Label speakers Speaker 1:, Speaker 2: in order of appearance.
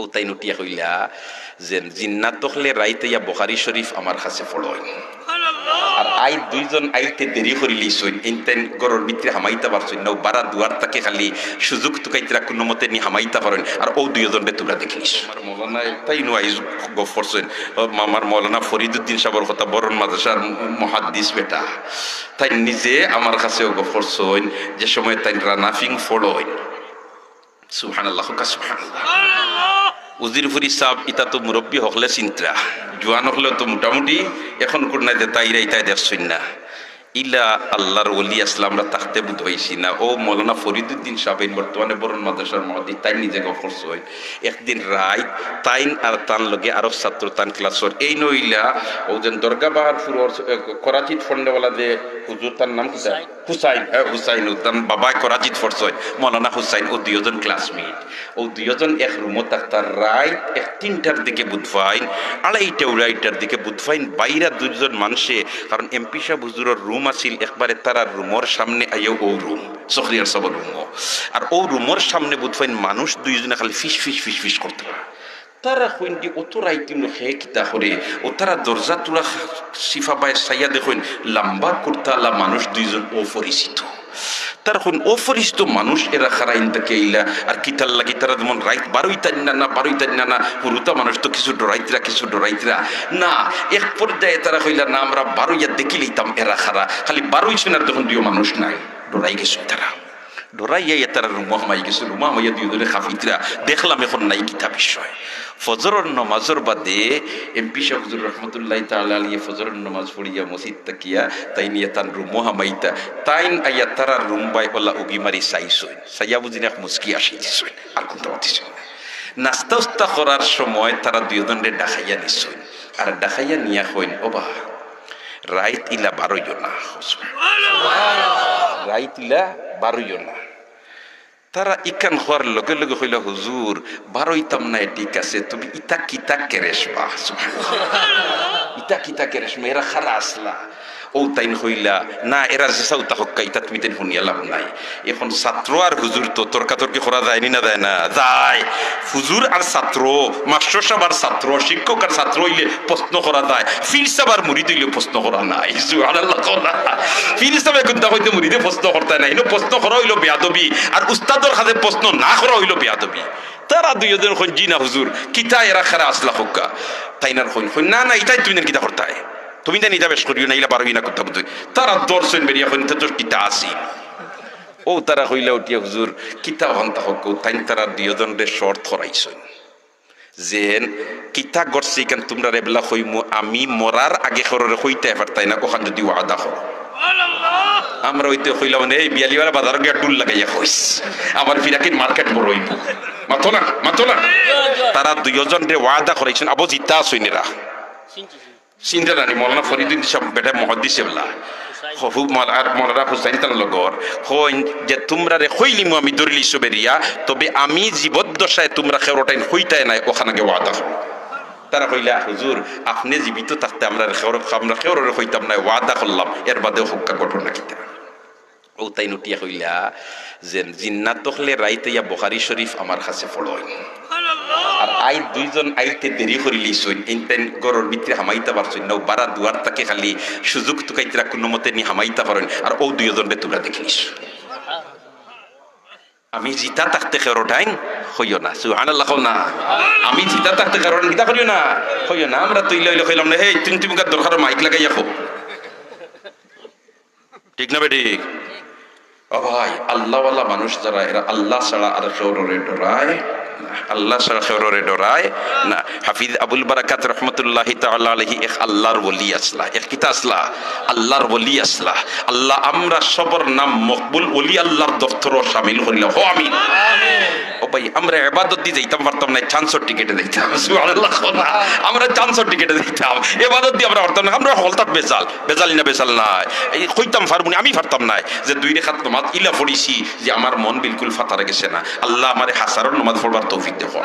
Speaker 1: ও তাই নটিয়া কইলা যে জিন্নাত তখলে রাইতে ইয়া বখারি শরীফ আমার কাছে ফড়ই আর আই দুইজন আইতে দেরি করিলি সইন ইনতেন গরর ভিতরে হামাইতা পারছইন না বারা দুয়ার তাকে খালি সুযোগ তুকাইতরা কোনো মতে নি হামাইতা পারেন। আর ও দুইজন বে তোমরা দেখিস আমার মৌলানা তাই নু আইজ গফ করছেন। আমার মৌলানা ফরিদুদ্দিন সাবর কথা বরণ মাদ্রাসার মহাদ্দিস বেটা। তাই নিজে আমার কাছেও গফ করছেন। যে সময় তাই রানাফিং ফড়ই সুবহানাল্লাহ কা সুবহানাল্লাহ। উজিরফুরি সাহ ইটা তো মুরব্বী হকলে চিন্তা। জোয়ান হকলে তো মোটামুটি এখন দে তাইরা ইতাই দেখছই না। ইলা আল্লাহর ওলি আসলামরা তাকতে বুধ হয়েছি না। ও মৌলানা ফরিদুদ্দিন সাহেব বর্তমানে বরণ মাদ্রাসার মহাদি, তাই নিজে গফরস হয় একদিন রায় তাইন আর তান লগে আরও ছাত্র তান ক্লাসর এই নইলা, ও যেন দরগা বাহারপুর করাচিত ফন্ডেওয়ালা যে হুজুর, তার নাম কি হুসাইন হ্যাঁ হুসাইন তার বাবা করাচিত ফরসয় মৌলানা হুসাইন, ও দুইজন ক্লাসমেট ও দুইজন এক রুমত থাকতার রায় এক তিনটার দিকে বুধফাইন আড়াইটা উড়াইটার দিকে বুধফাইন বাইরা দুজন মানুষে। কারণ এমপি সাহেব হুজুরের রুম আছিল, একবারে তারা রুমর সামনে আইও ও রুম সখরিয়ার সব রুম আর ও রুমর সামনে বুধফাইন মানুষ দুইজনে খালি ফিস ফিস ফিস ফিস করতে পারে। তারা হইন্দি অত রাইতিম হে কিতা করে? ও তারা দরজা তুলা সিফা বাই সাইয়া দেখুন লম্বা কুর্তালা মানুষ দুইজন অপরিচিত। তার হন অপরিচিত মানুষ এরা খারাইন তাকে ইলা আর কিতার লাগি তারা যেমন রাইত বারোই তাই না না বারোই তাই না না পুরুতা মানুষ তো কিছু ডরাইতরা কিছু ডরাইতরা। না, এক পর্যায়ে তারা কইলা, না, আমরা বারোইয়া দেখি লইতাম এরা খারা। খালি বারোই শোনার তখন দিও মানুষ নাই। ডরাই গেছে তারা। ডরাইয়া তারা রুমা হামাই গেছে রুমা হামাইয়া দুই খাফিতরা দেখলাম এখন নাই কিতা বিষয়। ফজরের নমাজের বাদে এমপি শাহ হুজুর রহমতুল্লাহ তাআলা আলিয়ে ফজরের নমাজ পড়িয়া মসজিদ তাকিয়া তাই নিয়ে তান রুমো হামাইতা তাইন আইয়া তারা রুম বাই ওলা উগি মারি চাইছই। চাইয়া বুঝি না মুস্কি আসি দিছই, আর কোনটা মাতিছই নাস্তা উস্তা করার সময় তারা দুজনরে ডাকাইয়া নিছই, আর ডাকাইয়া নিয়া হইন ওবা ইলা বারো জনা রাইতিলা বারো জনা তারা ইকান হওয়ার লগে লগে হইল হুজুর বারোইতাম না ঠিক আছে তুমি ইতা কিতা কেরেসবা ইতা কিতা কেরেসমা এরা খারা আসলা। ও তাইন হইলা, না, এরা জেসাও তাহক্কা ইতা তুমি তাইন শুনিয়া লাভ নাই। এখন ছাত্র আর হুজুর তো তর্কাতর্কি করা যায়নি না যায় না? যায়। হুজুর আর ছাত্র, মাস্টার সাহেব আর ছাত্র, শিক্ষক আর ছাত্র হইলে প্রশ্ন করা যায়। ফির সাহেব আর মুড়ি দিলে প্রশ্ন করা নাই। সুবহানাল্লাহ করা ফির সাহেব কিন্তু হইতে মুড়িতে প্রশ্ন করতে নাই। প্রশ্ন করা হইল বেয়াদবি, আর উস্তাদর কাছে প্রশ্ন না করা হইল বেয়াদবি। তারা দুইজন হন জি না হুজুর কিতা এরা খারা আসলা হক্কা। তাই না হইন না না, এটাই তুমি কিতা করতে তুমি জানি যাবে করিও না ইলা পারবি না করতে বুঝতে তারা দর্শন বেরিয়া হইন, তো কিতা আসি ও, তারা হইলা উঠিয়া হুজুর, কিতা হন্তা হক, তাই তারা দুইজন রে শর্ত হরাইছেন। যেন কিতা গড়ছি কেন তোমরা রেবলা হইমু, আমি মরার আগে খররে হইতে এবার তাই না, ওখান যদি ওয়াদা হো আমরা ওইতে মানে এই বিয়ালিওয়ালা বাজার গিয়ে ডুল লাগাইয়া হইস আমার ফিরাকিন মার্কেট বড় হইব। মাতো না মাতো না। তারা দুইজন রে ওয়াদা করাইছেন, আবু জিতা আসইনেরা চিন্তা জানি, মৌলানা ফরিদুদ্দিন সাহেব বেটা মহাদ্দিস এবলা। হফু আর মৌলানা হুসাইন তান লগর। হইন যে তোমরা রে হইলিমু আমি দরিলি সবেরিয়া তবে আমি জীবদ্দশায় তোমরা খেরোটাইন হইতাই নাই, ওখানে ওয়াদা তারা কইলা, হুজুর, আপনি জীবিত থাকতে আমরা আমরা কেউরে হইতাম না, ওয়াদা করলাম। এর বাদেও হক্কা ঘটনা কিতা ও তাই নটিয়া কইলা যে, জিন্নাত তখলে রাইতে ইয়া বখারি শরীফ আমার কাছে ফড়ই আর আই দুইজন আইতে দেরি করিলি সইন। ইনতেন গরর ভিতরে হামাইতে পারছইন না বারা দুয়ার তাকে খালি সুযোগ তুকাইতরা কোনো মতে নি হামাইতে পারেন আর ও দুইজন বে তোমরা দেখিলিস। আমি জিতা তাকতে থাকতে খেরোটাইন হইও না। সুহান আল্লাহ না। আমি জিতা থাকতে খেরো গীতা করিও না। হইও না। আমরা তুই লইলে কইলাম না। হে তুমি তুমি দরকার মাইক লাগাইয়া খো ঠিক না বেঠিক ও ভাই আল্লাহওয়ালা মানুষ যারা, এরা আল্লাহ ছাড়া আর খেউরে ডরায়। আল্লাহ খেউরে ডরায় না। হাফিজ আবুল বারাকাত রহমতুল্লাহ তাআলা আলাইহি, এক আল্লাহর বলি আসলা, এক কিতা আসলা, আল্লাহর বলি আসলা। আল্লাহ আমরা সবর নাম মকবুল ওলি, আল্লাহর দফতর সামিল হইলাম। হো আমিন। ভাই, আমরা এবাদত দিয়ে যাইতাম, পারতাম না, চান্সর টিকেটে সুবহানাল্লাহ আমরা চান্সর টিকেটে দিতাম এবাদত দিয়ে আমরা পারতাম না, আমরা হলতাম বেজাল। বেজালি না, বেজাল না এই কইতাম ফারমুনি, আমি পারতাম না যে দুই রেখাত নমাজ ইলা পড়িছি যে আমার মন বিলকুল ফাতারে গেছে না। আল্লাহ আমারে হাসারর নমাজ পড়বার তৌফিক দেখো